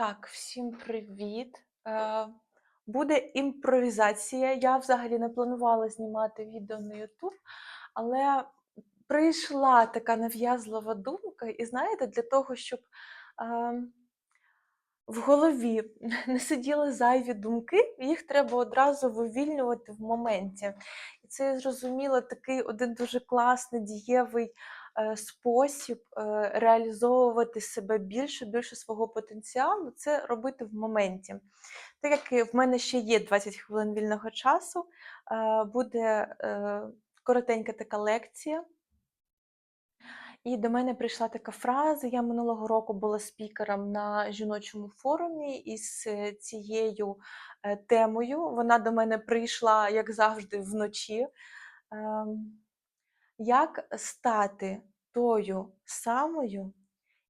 Так, всім привіт. Е, буде імпровізація. Я взагалі не планувала знімати відео на YouTube, але прийшла така нав'язлива думка, і знаєте, для того, щоб е, в голові не сиділи зайві думки, їх треба одразу вивільнювати в моменті. І це я зрозуміла такий один дуже класний дієвий спосіб е, реалізовувати себе більше, більше свого потенціалу це робити в моменті. Так як в мене ще є 20 хвилин вільного часу, е, буде е, коротенька така лекція. І до мене прийшла така фраза. Я минулого року була спікером на жіночому форумі із е, цією е, темою. Вона до мене прийшла, як завжди, вночі. Як стати тою самою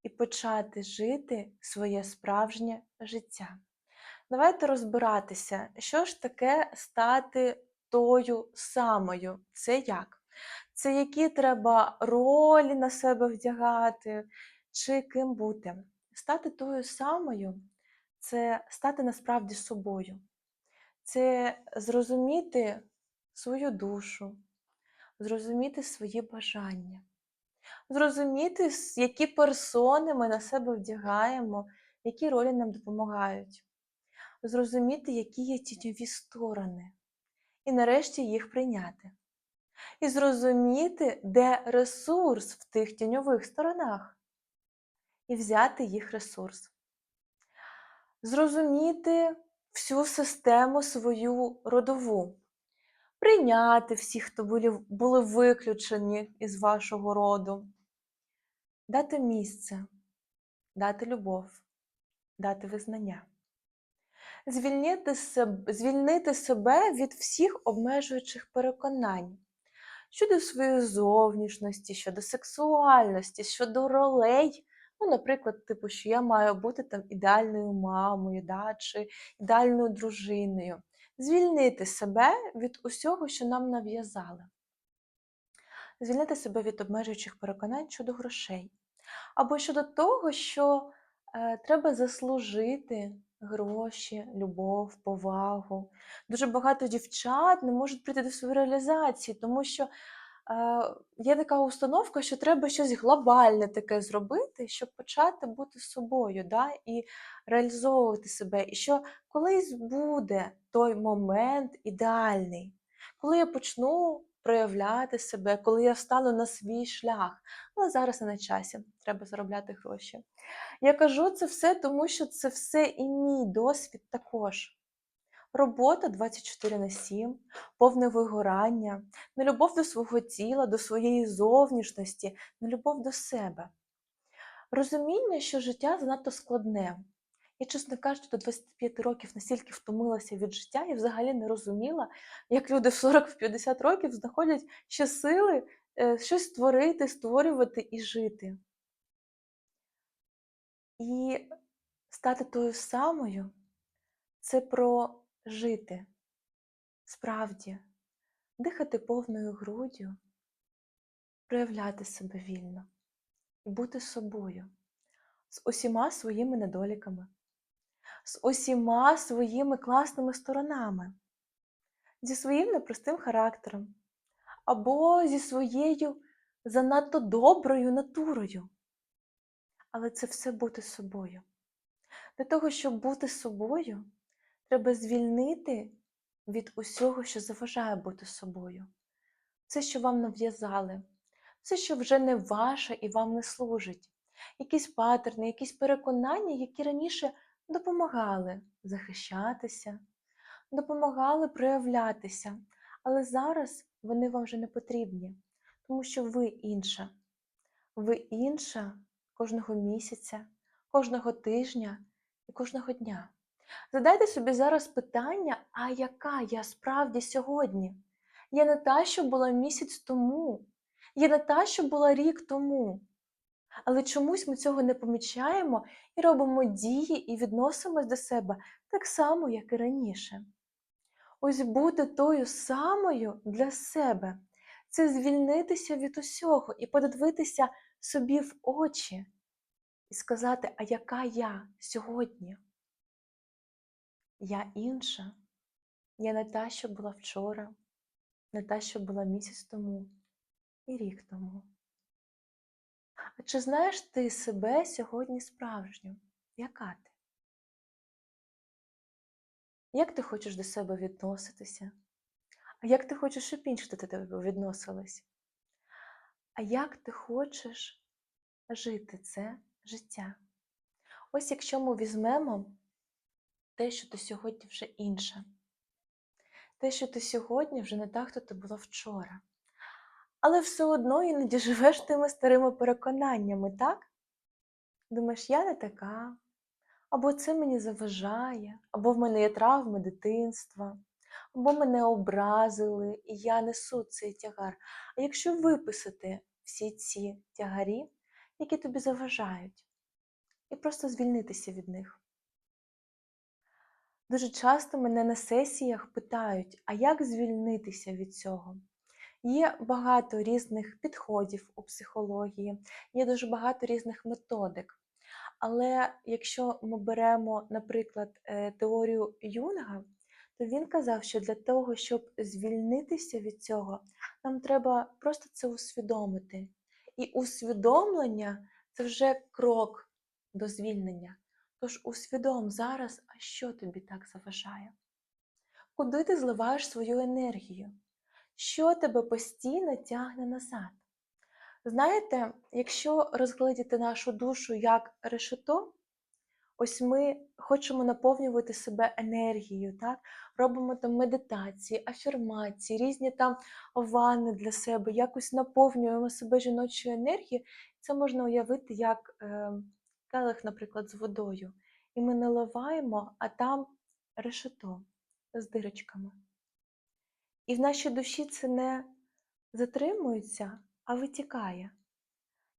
і почати жити своє справжнє життя? Давайте розбиратися, що ж таке стати тою самою. Це як? Це які треба ролі на себе вдягати, чи ким бути. Стати тою самою це стати насправді собою, це зрозуміти свою душу, зрозуміти свої бажання, зрозуміти, які персони ми на себе вдягаємо, які ролі нам допомагають, зрозуміти, які є тіньові сторони, і нарешті їх прийняти. І зрозуміти, де ресурс в тих тіньових сторонах, і взяти їх ресурс. Зрозуміти всю систему свою родову, прийняти всіх, хто були, виключені із вашого роду, дати місце, дати любов, дати визнання. Звільнити себе, звільнити себе від всіх обмежуючих переконань щодо своєї зовнішності, щодо сексуальності, щодо ролей. Ну, наприклад, типу, що я маю бути там ідеальною мамою, да, чи ідеальною дружиною. Звільнити себе від усього, що нам нав'язали. Звільнити себе від обмежуючих переконань щодо грошей. Або щодо того, що е, треба заслужити гроші, любов, повагу. Дуже багато дівчат не можуть прийти до своєї реалізації, тому що є така установка, що треба щось глобальне таке зробити, щоб почати бути собою да? і реалізовувати себе. І що колись буде той момент ідеальний, коли я почну проявляти себе, коли я встану на свій шлях. Але зараз не на часі, треба заробляти гроші. Я кажу це все, тому що це все і мій досвід також. Робота 24 на 7, повне вигорання, нелюбов до свого тіла, до своєї зовнішності, нелюбов до себе. Розуміння, що життя занадто складне. Я, чесно кажучи, до 25 років настільки втомилася від життя і взагалі не розуміла, як люди в 40-50 років знаходять ще сили е, щось створити, створювати і жити. І стати тою самою це про жити справді, дихати повною груддю, проявляти себе вільно бути собою з усіма своїми недоліками, з усіма своїми класними сторонами, зі своїм непростим характером або зі своєю занадто доброю натурою. Але це все бути собою. Для того, щоб бути собою, треба звільнити від усього, що заважає бути собою. Все, що вам нав'язали, все, що вже не ваше і вам не служить. Якісь патерни, якісь переконання, які раніше допомагали захищатися, допомагали проявлятися, але зараз вони вам вже не потрібні, тому що ви інша. Ви інша кожного місяця, кожного тижня і кожного дня. Задайте собі зараз питання, а яка я справді сьогодні? Я не та, що була місяць тому, я не та, що була рік тому. Але чомусь ми цього не помічаємо і робимо дії і відносимось до себе так само, як і раніше. Ось бути тою самою для себе це звільнитися від усього і подивитися собі в очі і сказати, а яка я сьогодні? Я інша. Я не та, що була вчора, не та, що була місяць тому і рік тому. А чи знаєш ти себе сьогодні справжню? Яка ти? Як ти хочеш до себе відноситися? А як ти хочеш, щоб інші до тебе відносились? А як ти хочеш жити це життя? Ось якщо ми візьмемо те, що ти сьогодні вже інша, те, що ти сьогодні вже не так, хто ти була вчора. Але все одно іноді живеш тими старими переконаннями, так? Думаєш, я не така, або це мені заважає, або в мене є травми дитинства, або мене образили, і я несу цей тягар. А якщо виписати всі ці тягарі, які тобі заважають, і просто звільнитися від них. Дуже часто мене на сесіях питають, а як звільнитися від цього? Є багато різних підходів у психології, є дуже багато різних методик. Але якщо ми беремо, наприклад, е, теорію Юнга, то він казав, що для того, щоб звільнитися від цього, нам треба просто це усвідомити. І усвідомлення це вже крок до звільнення. Тож усвідом зараз, а що тобі так заважає? Куди ти зливаєш свою енергію? Що тебе постійно тягне назад? Знаєте, якщо розглядіти нашу душу як решето, ось ми хочемо наповнювати себе енергією, так? робимо там медитації, афірмації, різні там ванни для себе, якось наповнюємо себе жіночою енергією. Це можна уявити як е, келих, наприклад, з водою. І ми наливаємо, а там решето з дирочками. І в нашій душі це не затримується, а витікає.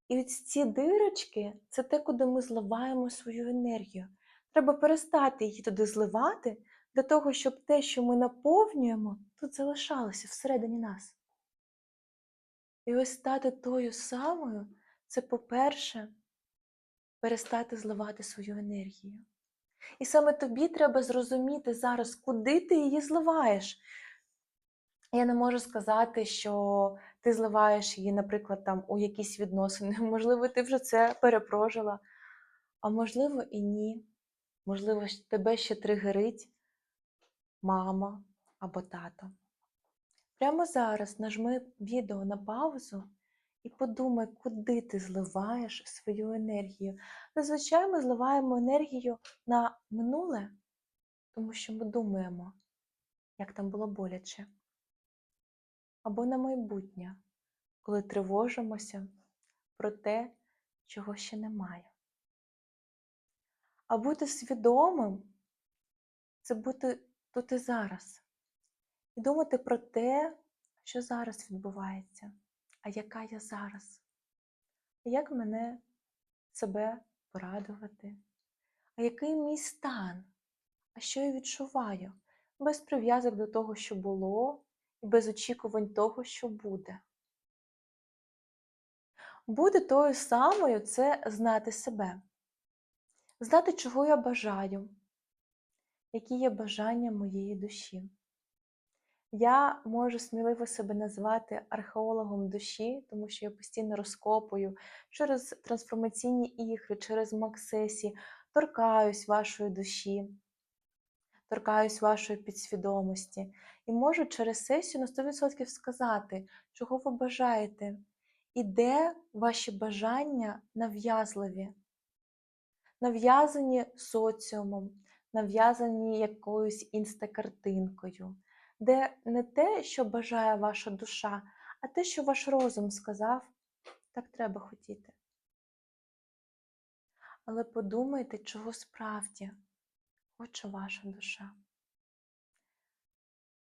І от ці дирочки це те, куди ми зливаємо свою енергію. Треба перестати її туди зливати, для того, щоб те, що ми наповнюємо, тут залишалося всередині нас. І ось стати тою самою, це, по-перше, перестати зливати свою енергію. І саме тобі треба зрозуміти зараз, куди ти її зливаєш. Я не можу сказати, що ти зливаєш її, наприклад, там у якісь відносини. Можливо, ти вже це перепрожила, а можливо, і ні. Можливо, тебе ще тригерить мама або тато. Прямо зараз нажми відео на паузу і подумай, куди ти зливаєш свою енергію. Зазвичай ми зливаємо енергію на минуле, тому що ми думаємо, як там було боляче. Або на майбутнє, коли тривожимося про те, чого ще немає. А бути свідомим це бути тут і зараз. І думати про те, що зараз відбувається, а яка я зараз, як мене себе порадувати, а який мій стан, а що я відчуваю, без прив'язок до того, що було, і без очікувань того, що буде. Бути тою самою це знати себе, знати, чого я бажаю, які є бажання моєї душі. Я можу сміливо себе назвати археологом душі, тому що я постійно розкопую через трансформаційні ігри, через Максесі, торкаюсь вашої душі, торкаюсь вашої підсвідомості. І можу через сесію на 100% сказати, чого ви бажаєте, і де ваші бажання нав'язливі, нав'язані соціумом, нав'язані якоюсь інстакартинкою де не те, що бажає ваша душа, а те, що ваш розум сказав, так треба хотіти. Але подумайте, чого справді хоче ваша душа.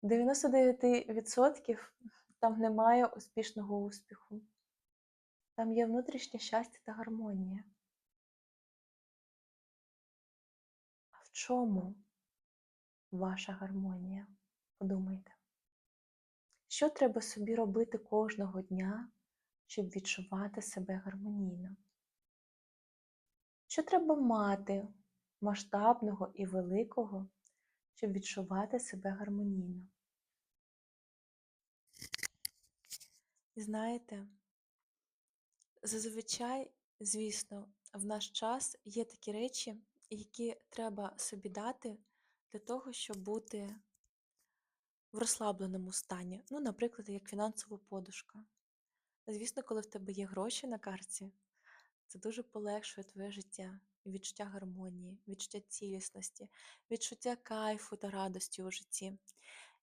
99% там немає успішного успіху. Там є внутрішнє щастя та гармонія. А в чому ваша гармонія? Подумайте, що треба собі робити кожного дня, щоб відчувати себе гармонійно? Що треба мати масштабного і великого, щоб відчувати себе гармонійно? І знаєте, зазвичай, звісно, в наш час є такі речі, які треба собі дати для того, щоб бути в розслабленому стані. Ну, наприклад, як фінансова подушка. Звісно, коли в тебе є гроші на карті, це дуже полегшує твоє життя, відчуття гармонії, відчуття цілісності, відчуття кайфу та радості у житті.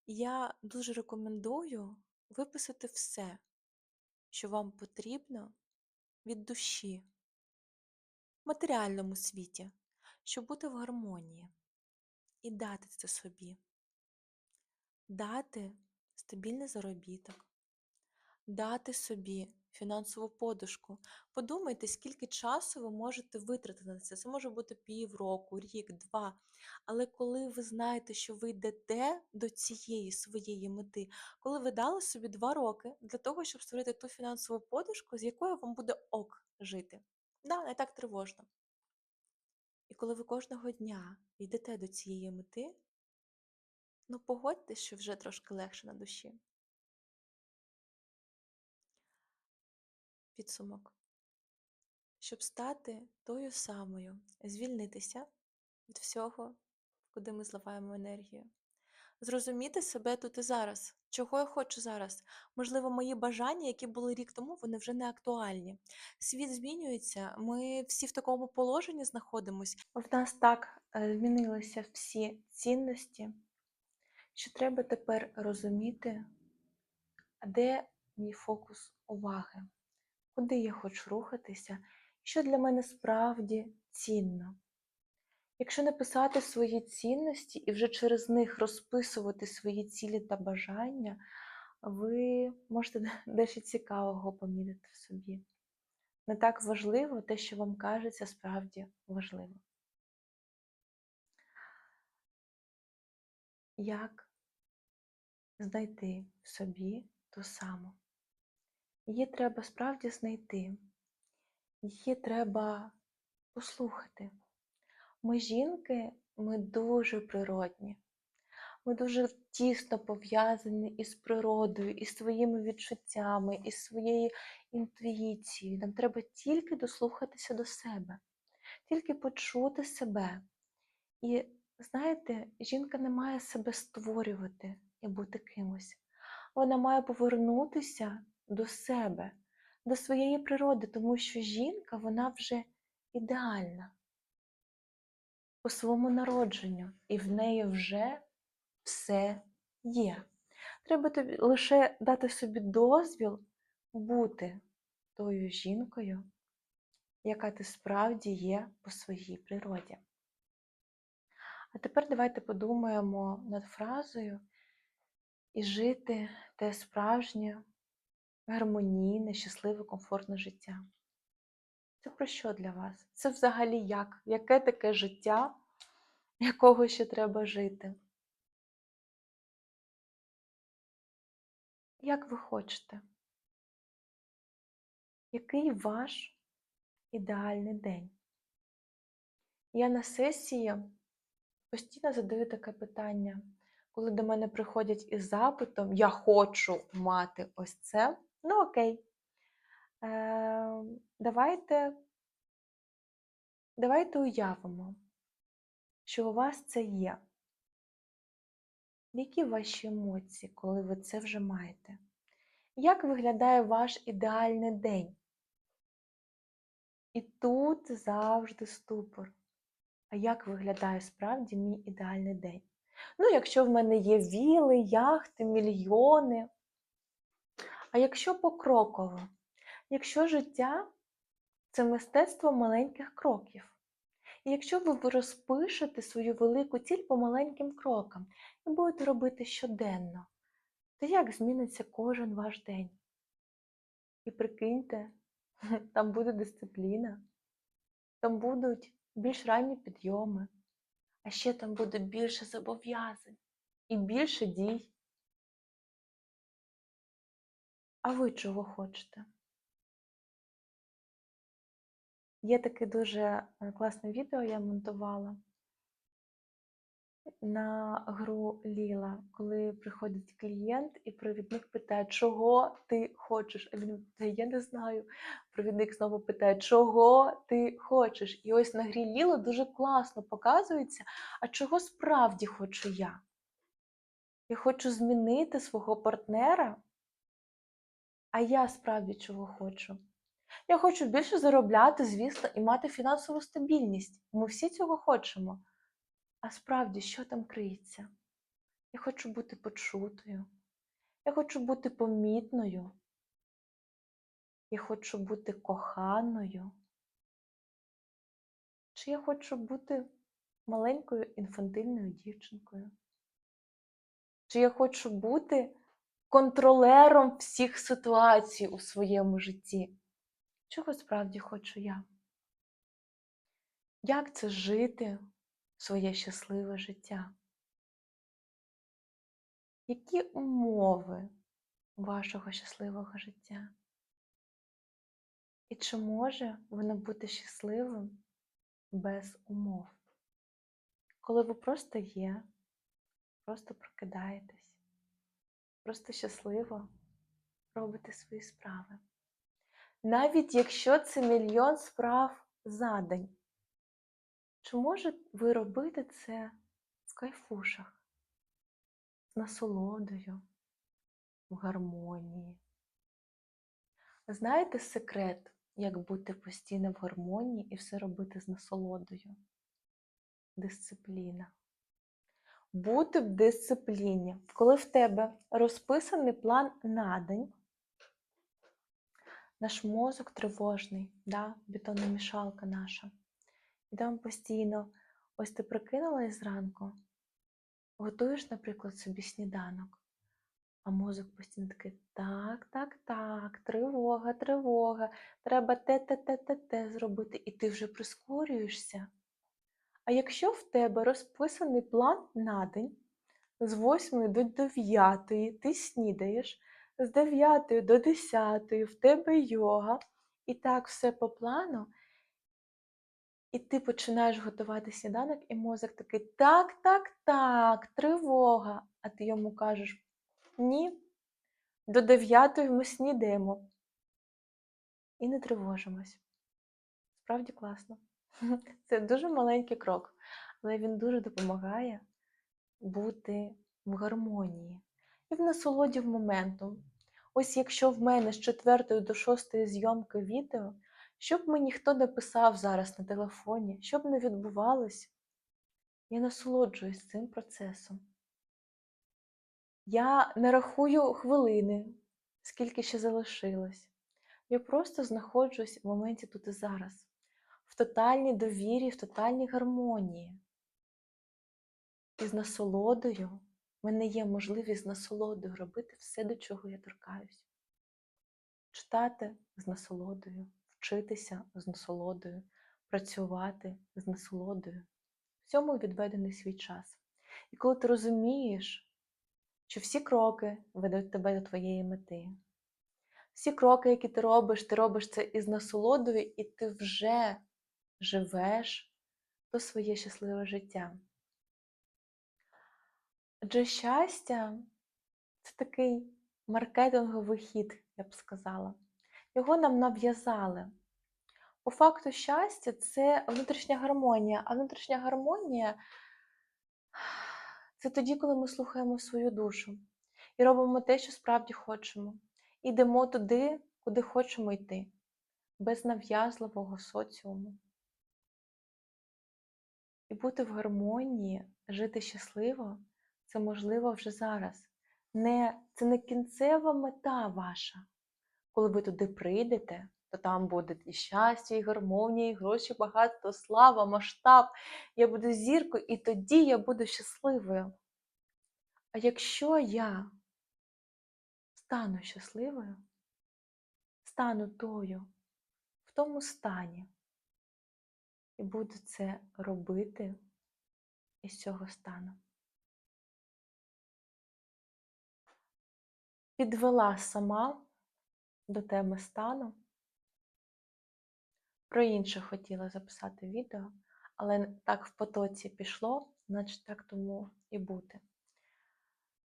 Я дуже рекомендую виписати все, що вам потрібно від душі в матеріальному світі, щоб бути в гармонії і дати це собі, дати стабільний заробіток, дати собі фінансову подушку. Подумайте, скільки часу ви можете витратити на це. Це може бути півроку, рік, два. Але коли ви знаєте, що ви йдете до цієї своєї мети, коли ви дали собі два роки для того, щоб створити ту фінансову подушку, з якою вам буде ок жити. Да, не так тривожно. І коли ви кожного дня йдете до цієї мети, ну погодьтесь, що вже трошки легше на душі. Підсумок. Щоб стати тою самою, звільнитися від всього, куди ми зливаємо енергію. Зрозуміти себе тут і зараз. Чого я хочу зараз? Можливо, мої бажання, які були рік тому, вони вже не актуальні. Світ змінюється, ми всі в такому положенні знаходимося. В нас так е, змінилися всі цінності, що треба тепер розуміти, де мій фокус уваги, куди я хочу рухатися, що для мене справді цінно. Якщо написати свої цінності і вже через них розписувати свої цілі та бажання, ви можете дещо цікавого помітити в собі. Не так важливо те, що вам кажеться, справді важливо. Як знайти в собі ту саму? Її треба справді знайти, її треба послухати. Ми жінки, ми дуже природні. Ми дуже тісно пов'язані із природою, із своїми відчуттями, із своєю інтуїцією. Нам треба тільки дослухатися до себе, тільки почути себе. І знаєте, жінка не має себе створювати і бути кимось. Вона має повернутися до себе, до своєї природи, тому що жінка, вона вже ідеальна по своєму народженню, і в неї вже все є. Треба тобі лише дати собі дозвіл бути тою жінкою, яка ти справді є по своїй природі. А тепер давайте подумаємо над фразою і жити те справжнє, гармонійне, щасливе, комфортне життя. Це про що для вас? Це взагалі як? Яке таке життя, якого ще треба жити? Як ви хочете? Який ваш ідеальний день? Я на сесії постійно задаю таке питання, коли до мене приходять із запитом Я хочу мати ось це. Ну, окей. Е, Давайте, давайте уявимо, що у вас це є. Які ваші емоції, коли ви це вже маєте? Як виглядає ваш ідеальний день? І тут завжди ступор. А як виглядає справді мій ідеальний день? Ну, якщо в мене є віли, яхти, мільйони. А якщо покроково, якщо життя це мистецтво маленьких кроків. І якщо ви розпишете свою велику ціль по маленьким крокам і будете робити щоденно, то як зміниться кожен ваш день? І прикиньте, там буде дисципліна, там будуть більш ранні підйоми, а ще там буде більше зобов'язань і більше дій. А ви чого хочете? Є таке дуже е, класне відео, я монтувала на гру Ліла, коли приходить клієнт і провідник питає, чого ти хочеш? А він питає, я не знаю. Провідник знову питає, чого ти хочеш? І ось на грі Ліла дуже класно показується, а чого справді хочу я? Я хочу змінити свого партнера, а я справді чого хочу? Я хочу більше заробляти, звісно, і мати фінансову стабільність. Ми всі цього хочемо. А справді, що там криється? Я хочу бути почутою. Я хочу бути помітною. Я хочу бути коханою. Чи я хочу бути маленькою інфантильною дівчинкою? Чи я хочу бути контролером всіх ситуацій у своєму житті? Чого справді хочу я? Як це жити своє щасливе життя? Які умови вашого щасливого життя? І чи може воно бути щасливим без умов? Коли ви просто є, просто прокидаєтесь, просто щасливо робите свої справи. Навіть якщо це мільйон справ за день, чи може ви робити це в кайфушах, з насолодою, в гармонії? Знаєте секрет, як бути постійно в гармонії і все робити з насолодою? Дисципліна. Бути в дисципліні. Коли в тебе розписаний план на день, наш мозок тривожний, да? бетономішалка наша. І постійно, ось ти прокинулась зранку, готуєш, наприклад, собі сніданок, а мозок постійно такий так, так, так, тривога, тривога, треба те, те, те, те, те зробити, і ти вже прискорюєшся. А якщо в тебе розписаний план на день, з 8 до 9 ти снідаєш, з 9 до 10 в тебе йога, і так все по плану, і ти починаєш готувати сніданок, і мозок такий так, так, так, тривога. А ти йому кажеш ні, до 9 ми снідаємо і не тривожимось. Справді класно. Це дуже маленький крок, але він дуже допомагає бути в гармонії і в насолоді в моменту. Ось якщо в мене з 4 до 6 зйомки відео, щоб мені ніхто не писав зараз на телефоні, щоб не відбувалось, я насолоджуюсь цим процесом. Я не рахую хвилини, скільки ще залишилось. Я просто знаходжусь в моменті тут і зараз, в тотальній довірі, в тотальній гармонії. І з насолодою в мене є можливість з насолодою робити все, до чого я торкаюсь. Читати з насолодою, вчитися з насолодою, працювати з насолодою. Всьому відведений свій час. І коли ти розумієш, що всі кроки ведуть тебе до твоєї мети, всі кроки, які ти робиш, ти робиш це із насолодою, і ти вже живеш то своє щасливе життя. Адже щастя це такий маркетинговий хід, я б сказала. Його нам нав'язали. По факту щастя це внутрішня гармонія, а внутрішня гармонія це тоді, коли ми слухаємо свою душу і робимо те, що справді хочемо. Йдемо туди, куди хочемо йти, без нав'язливого соціуму. І бути в гармонії, жити щасливо це можливо вже зараз. Не, Це не кінцева мета ваша. Коли ви туди прийдете, то там буде і щастя, і гармонія, і гроші, багатство, слава, масштаб. Я буду зіркою, і тоді я буду щасливою. А якщо я стану щасливою, стану тою в тому стані і буду це робити із цього стану. Підвела сама до теми стану, Про інше хотіла записати відео, але так в потоці пішло, значить так тому і бути.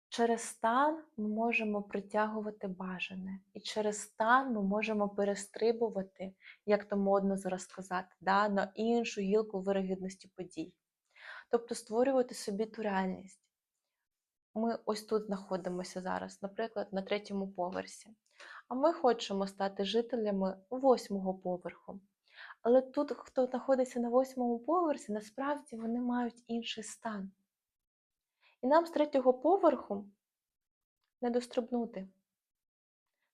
Через стан ми можемо притягувати бажане, і через стан ми можемо перестрибувати, як то модно зараз сказати, да, на іншу гілку вирогідності подій. Тобто створювати собі ту реальність. Ми ось тут знаходимося зараз, наприклад, на третьому поверсі. А ми хочемо стати жителями восьмого поверху. Але тут, хто знаходиться на восьмому поверсі, насправді вони мають інший стан. І нам з третього поверху не дострибнути.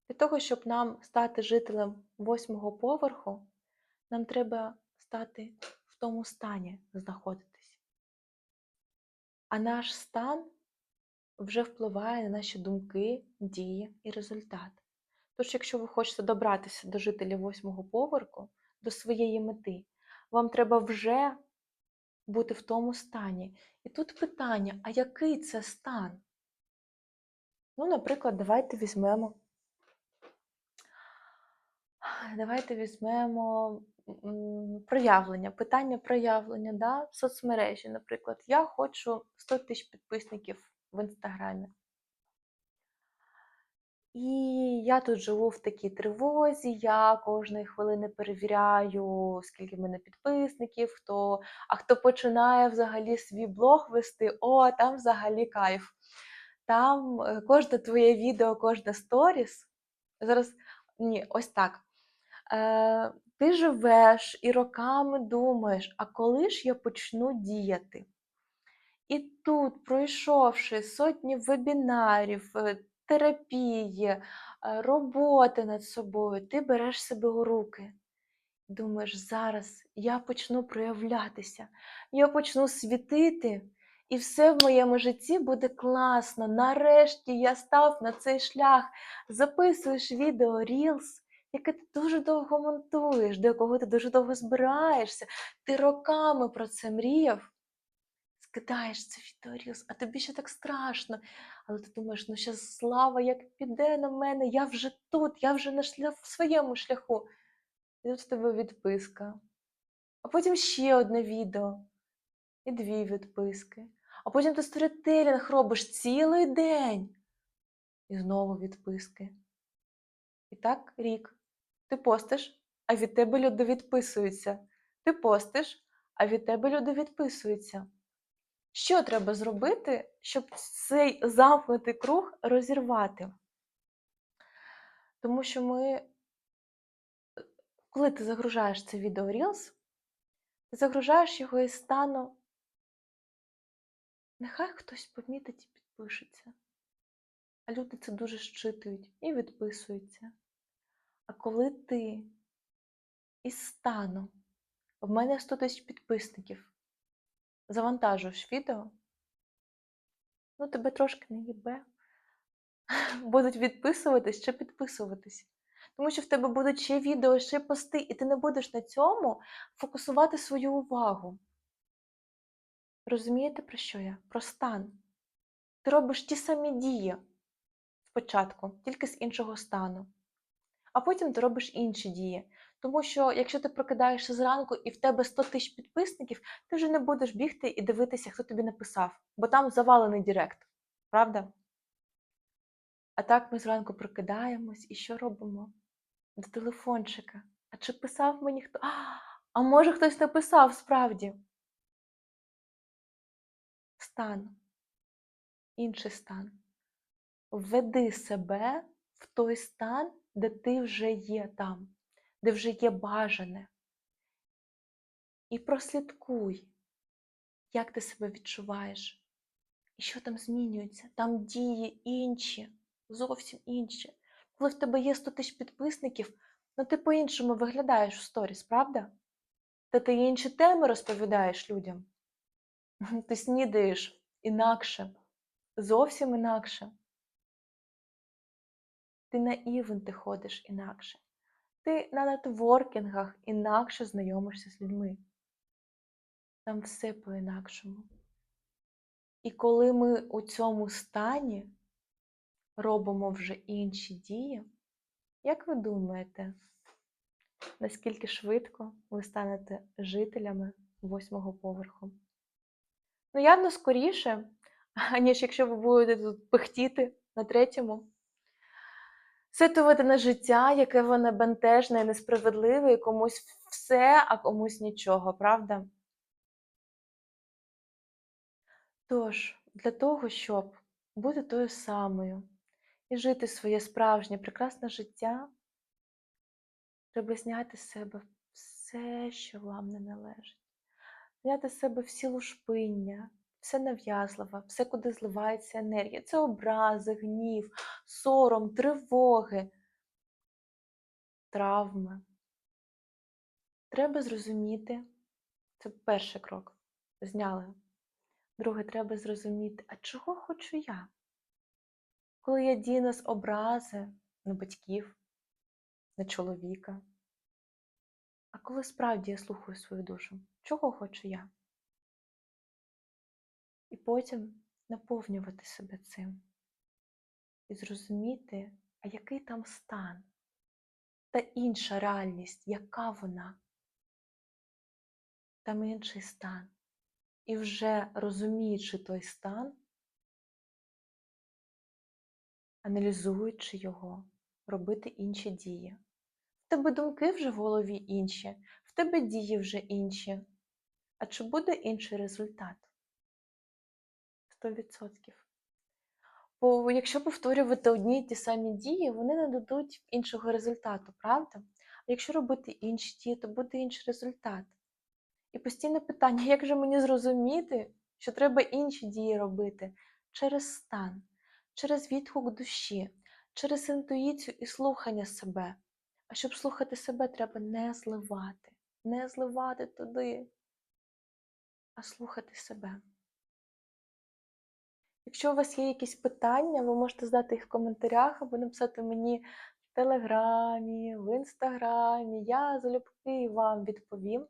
Для того, щоб нам стати жителем восьмого поверху, нам треба стати в тому стані знаходитись. А наш стан вже впливає на наші думки, дії і результат. Тож, якщо ви хочете добратися до жителів восьмого поверху, до своєї мети, вам треба вже бути в тому стані. І тут питання: а який це стан? Ну, наприклад, давайте візьмемо. Давайте візьмемо проявлення, питання проявлення да, в соцмережі, наприклад. Я хочу 100 тисяч підписників в інстаграмі. І я тут живу в такій тривозі, я кожної хвилини перевіряю, скільки в мене підписників, хто, а хто починає взагалі свій блог вести, о, там взагалі кайф. Там е, кожне твоє відео, кожне сторіс. Зараз ні, ось так. Е, Ти живеш і роками думаєш, а коли ж я почну діяти? І тут, пройшовши сотні вебінарів, е, терапії, е, роботи над собою, ти береш себе у руки. Думаєш, зараз я почну проявлятися, я почну світити, і все в моєму житті буде класно. Нарешті я став на цей шлях, записуєш відео Reels, яке ти дуже довго монтуєш, до якого ти дуже довго збираєшся. Ти роками про це мріяв скидаєш це відео а тобі ще так страшно. Але ти думаєш, ну ще слава як піде на мене, я вже тут, я вже на шля... в своєму шляху. І тут в тебе відписка. А потім ще одне відео. І дві відписки. А потім ти сторітелінг робиш цілий день. І знову відписки. І так рік. Ти постиш, а від тебе люди відписуються. Ти постиш, а від тебе люди відписуються. Що треба зробити, щоб цей замкнутий круг розірвати? Тому що ми, коли ти загружаєш це відео Reels, ти загружаєш його із стану. Нехай хтось помітить і підпишеться. А люди це дуже щитують і відписуються. А коли ти із стану, в мене 100 тисяч підписників, завантажуєш відео, ну тебе трошки не їбе. Будуть відписуватись чи підписуватись. Тому що в тебе будуть ще відео, ще пости, і ти не будеш на цьому фокусувати свою увагу. Розумієте, про що я? Про стан. Ти робиш ті самі дії спочатку, тільки з іншого стану. А потім ти робиш інші дії. Тому що, якщо ти прокидаєшся зранку і в тебе 100 тисяч підписників, ти вже не будеш бігти і дивитися, хто тобі написав, бо там завалений Директ. Правда? А так ми зранку прокидаємось і що робимо? До телефончика. А чи писав мені хто? А, а може хтось написав справді? Стан. Інший стан. Введи себе в той стан, де ти вже є там де вже є бажане. І прослідкуй, як ти себе відчуваєш, і що там змінюється. Там дії інші, зовсім інші. Коли в тебе є 100 тисяч підписників, ну ти по-іншому виглядаєш в сторіс, правда? Та ти інші теми розповідаєш людям. Ти снідаєш інакше, зовсім інакше. Ти на івенти ходиш інакше ти на нетворкінгах інакше знайомишся з людьми. Там все по-інакшому. І коли ми у цьому стані робимо вже інші дії, як ви думаєте, наскільки швидко ви станете жителями восьмого поверху. Ну, явно скоріше, аніж якщо ви будете тут пихтіти на третьому. Сетувати на життя, яке воно бентежне і несправедливе, і комусь все, а комусь нічого, правда? Тож, для того, щоб бути тою самою і жити своє справжнє прекрасне життя, треба зняти з себе все, що вам не належить. Зняти з себе всі лушпиння, все нав'язливе, все, куди зливається енергія. Це образи, гнів, сором, тривоги, травми. Треба зрозуміти, це перший крок. Зняли. Друге, треба зрозуміти, а чого хочу я? Коли я діну з образи на батьків, на чоловіка. А коли справді я слухаю свою душу, чого хочу я? І потім наповнювати себе цим і зрозуміти, а який там стан, та інша реальність, яка вона, там інший стан. І вже розуміючи той стан, аналізуючи його, робити інші дії. В тебе думки вже в голові інші, в тебе дії вже інші. А чи буде інший результат? 100%. Бо якщо повторювати одні й ті самі дії, вони не дадуть іншого результату, правда? А якщо робити інші дії, то буде інший результат. І постійне питання, як же мені зрозуміти, що треба інші дії робити через стан, через відгук душі, через інтуїцію і слухання себе. А щоб слухати себе, треба не зливати, не зливати туди, а слухати себе. Якщо у вас є якісь питання, ви можете задати їх в коментарях або написати мені в Телеграмі, в Інстаграмі. Я залюбки вам відповім.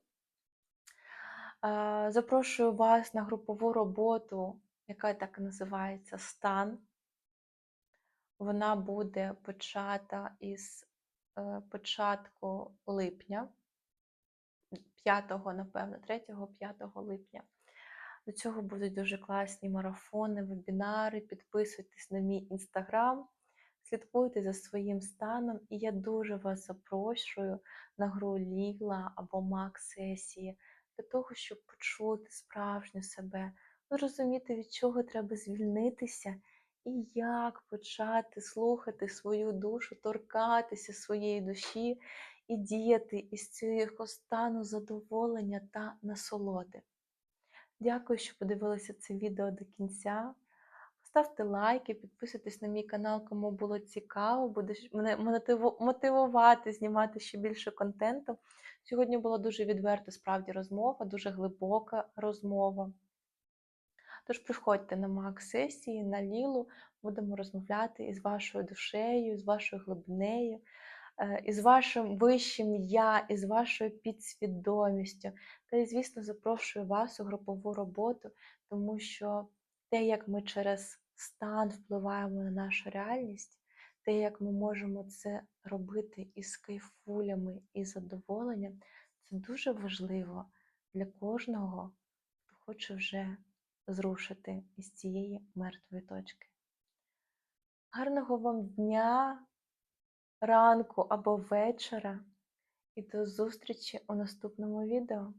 Запрошую вас на групову роботу, яка так і називається Стан. Вона буде почата із е, початку липня, 5, напевно, 3-5 липня. До цього будуть дуже класні марафони, вебінари. Підписуйтесь на мій інстаграм, слідкуйте за своїм станом, і я дуже вас запрошую на гру Лігла або Мак сесії для того, щоб почути справжню себе, зрозуміти, від чого треба звільнитися і як почати слухати свою душу, торкатися своєї душі і діяти із цього стану задоволення та насолоди. Дякую, що подивилися це відео до кінця. Ставте лайки, підписуйтесь на мій канал, кому було цікаво, буде мене мотивувати знімати ще більше контенту. Сьогодні була дуже відверта справді розмова, дуже глибока розмова. Тож приходьте на МАК-сесії, на Лілу, будемо розмовляти із вашою душею, з вашою глибинею, із вашим вищим я, із вашою підсвідомістю. Та й, звісно, запрошую вас у групову роботу, тому що те, як ми через стан впливаємо на нашу реальність, те, як ми можемо це робити із кайфулями і задоволенням, це дуже важливо для кожного, хто хоче вже зрушити із цієї мертвої точки. Гарного вам дня, ранку або вечора, і до зустрічі у наступному відео.